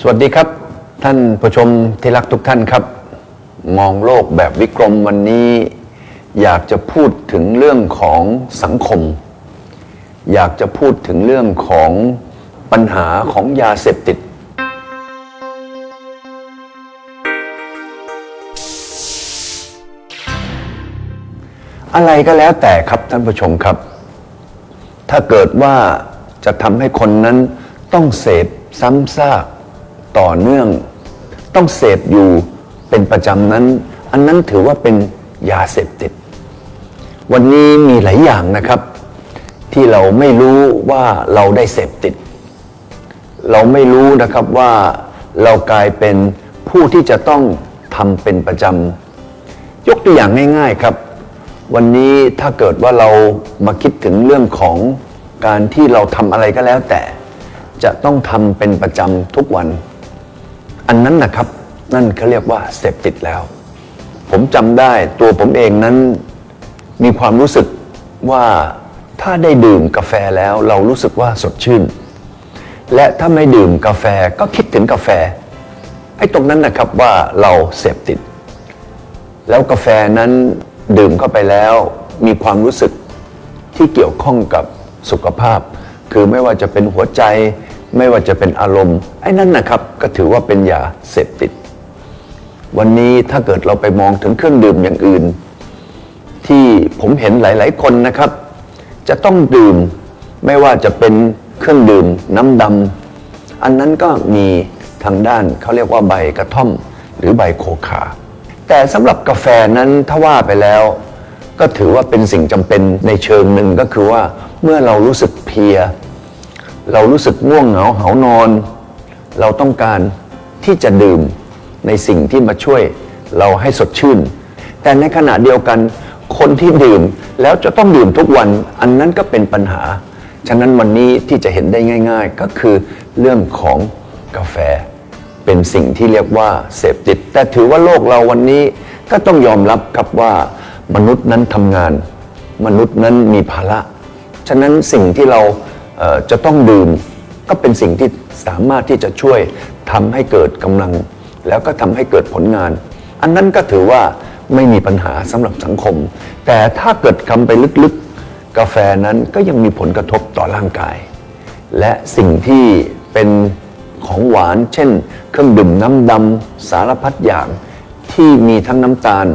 สวัสดีครับท่านผู้ชมที่รักทุกท่านครับ มองโลกแบบวิกรมวันนี้ อยากจะพูดถึงเรื่องของสังคม อยากจะพูดถึงเรื่องของปัญหาของยาเสพติด อะไรก็แล้วแต่ครับท่านผู้ชมครับ ถ้าเกิดว่าจะทำให้คนนั้นต้องเสพซ้ำซาก ต่อเนื่อง ต้องเสพอยู่เป็นประจำนั้น อันนั้นถือว่าเป็นยาเสพติด วันนี้มีหลายอย่างนะครับ ที่เราไม่รู้ว่าเราได้เสพติด เราไม่รู้นะครับว่าเรากลายเป็นผู้ที่จะต้องทำเป็นประจำยกตัวอย่างง่าย ๆครับ วันนี้ถ้าเกิดว่าเรามาคิดถึงเรื่องของการที่เราทำอะไรก็แล้วแต่จะต้องทำเป็นประจำทุกวัน อันนั้นนะครับ นั่นเขาเรียกว่าเสพติดแล้ว ผมจำได้ตัวผมเองนั้นมีความรู้สึกว่าถ้าได้ดื่มกาแฟแล้วเรารู้สึกว่าสดชื่น และถ้าไม่ดื่มกาแฟก็คิดถึงกาแฟไอ้ตรงนั้นนะครับว่าเราเสพติด แล้วกาแฟนั้นดื่มเข้าไปแล้ว มีความรู้สึกที่เกี่ยวข้องกับสุขภาพ คือไม่ว่าจะเป็นหัวใจ ไม่ว่าจะเป็นอารมณ์ไอ้นั่นนะครับก็ถือว่าเป็นยาเสพติด วันนี้ถ้าเกิดเราไปมองถึงเครื่องดื่มอย่างอื่น ที่ผมเห็นหลาย ๆ คนนะครับ จะต้องดื่มไม่ว่าจะเป็นเครื่องดื่มน้ำดำอันนั้นก็มีทางด้านเขาเรียกว่าใบกระท่อม หรือใบโคคาแต่สำหรับกาแฟนั้นถ้าว่าไปแล้ว ก็ถือว่าเป็นสิ่งจำเป็นในเชิงหนึ่งก็คือว่าเมื่อเรารู้สึกเพลีย เรารู้สึกง่วงเหงาเหานอน เราต้องการที่จะดื่มในสิ่งที่มาช่วยเราให้สดชื่น แต่ในขณะเดียวกันคนที่ดื่มแล้วจะต้องดื่มทุกวันอันนั้นก็เป็นปัญหา ฉะนั้นวันนี้ที่จะเห็นได้ง่าย ๆ ก็คือเรื่องของกาแฟ เป็นสิ่งที่เรียกว่าเสพติด แต่ถือว่าโลกเราวันนี้ก็ต้องยอมรับครับว่ามนุษย์นั้นทำงาน มนุษย์นั้นมีภาระ ฉะนั้นสิ่งที่เรา จะต้องดื่มก็เป็นสิ่งที่สามารถที่จะช่วยทำให้เกิดกำลัง แล้วก็ทำให้เกิดผลงาน อันนั้นก็ถือว่าไม่มีปัญหาสำหรับสังคม แต่ถ้าเกิดคำไปลึกๆ กาแฟนั้นก็ยังมีผลกระทบต่อร่างกาย และสิ่งที่เป็นของหวาน เช่น เครื่องดื่มน้ำดำสารพัดอย่างที่มีทั้งน้ำตาล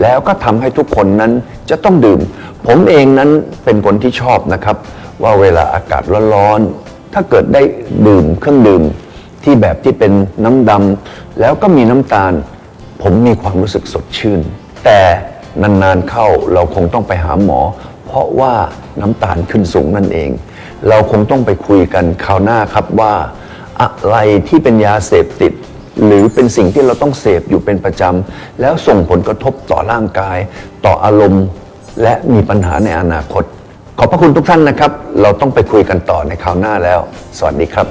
แล้วก็ทำให้ทุกคนนั้นจะต้องดื่ม ผมเองนั้นเป็นคนที่ชอบนะครับ ว่าเวลาอากาศร้อนๆถ้าเกิดได้ดื่มเครื่องดื่มที่แบบที่เป็นน้ำดำแล้วก็มีน้ำตาล ผมมีความรู้สึกสดชื่น แต่นานๆเข้าเราคงต้องไปหาหมอ เพราะว่าน้ำตาลขึ้นสูงนั่นเอง เราคงต้องไปคุยกันคราวหน้าครับว่า อะไรที่เป็นยาเสพติด หรือเป็นสิ่งที่เราต้องเสพอยู่เป็นประจำแล้วส่งผลกระทบต่อร่างกาย ต่ออารมณ์ และมีปัญหาในอนาคต ขอบพระคุณทุกท่านนะครับ เราต้องไปคุยกันต่อในคราวหน้าแล้ว สวัสดีครับ